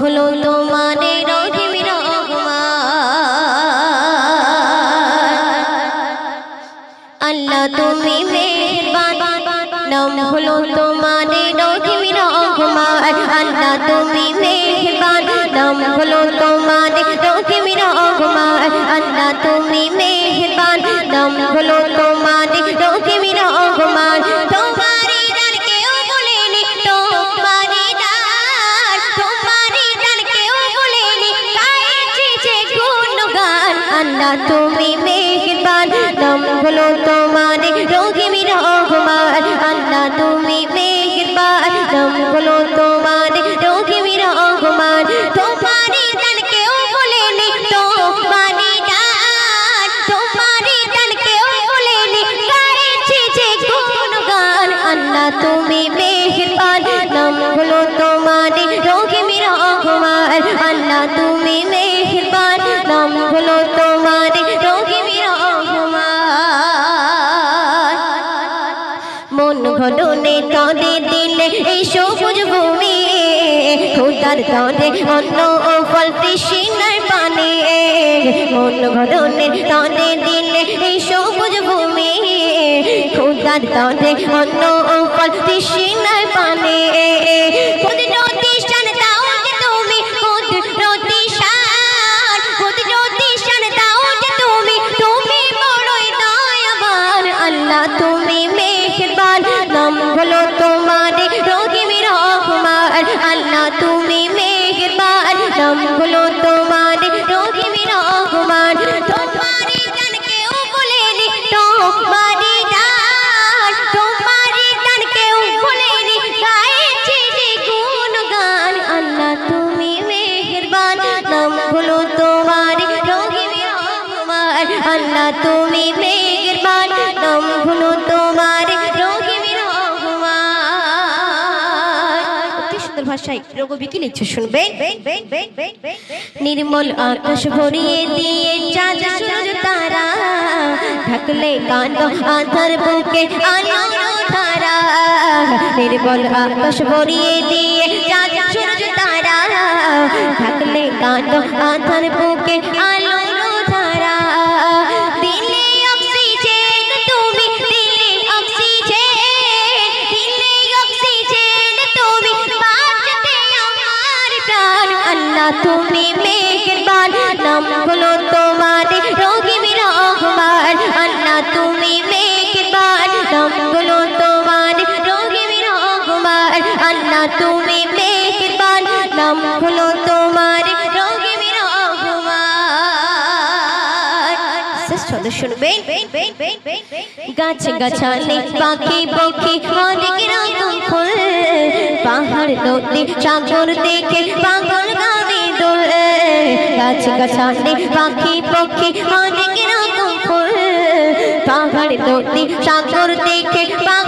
হলো তোমারে রহিম আল্লাহ তুমি নাম হলো তোমারে রহিম রহমান আল্লাহ তুমি মেহেরবান। নাম হলো তোমারে রহিম তুমি মেহেরবান, নাম হলো তোমার রহিম রহমান। মন ঘটনে তনে দিলে এই সবুজ ভূমি, খুদার তনে অন্য ফল তৃষ্ণার পানে। মন ঘটনে তনে দিলে এই সবুজ ভূমি, খুদার তনে অন্য ফল তৃষ্ণার পানে। নাম হলো তোমার রহিম রহমান। আল্লাহ, তুমি মেহেরবান। নাম হলো তোমার রহিম রহমান। তোমারি কেউ গুণগান। আল্লাহ, তুমি মেহেরবান। নাম হলো তোমার রহিম রহমান। আল্লাহ, তুমি মেহেরবান। নাম হলো তোমার ভাষায় রঘুবি কি লিখছে শুনবে? নির্মল আকাশ ভরিয়ে দিয়ে চাঁদ সূর্য তারা, ঢাকলে কান্দ আধার বুকে আলো ধারা। নির্মল আকাশ ভরিয়ে দিয়ে চাঁদ সূর্য তারা, ঢাকলে কান্দ আধার বুকে আলোর আল্লাহ তুমি মেহেরবান। নাম তোমার রহমান। আল্লাহ তুমি মেহেরবান। নাম তোমার আল্লাহ তুমি মেহেরবান। নাম তোমার রহিম রহমান। গাছ গাছালি পাখি পক্ষী অনেক রকম ফুল। পাহাড় নদী, সাগর দেখে পাগল গাছ গাছালি পাখি পক্ষী অনেক রকম ফুল পাহাড় নদী সাগর দেখে পাগল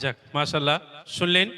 যাক মাশাল্লাহ শুনলেন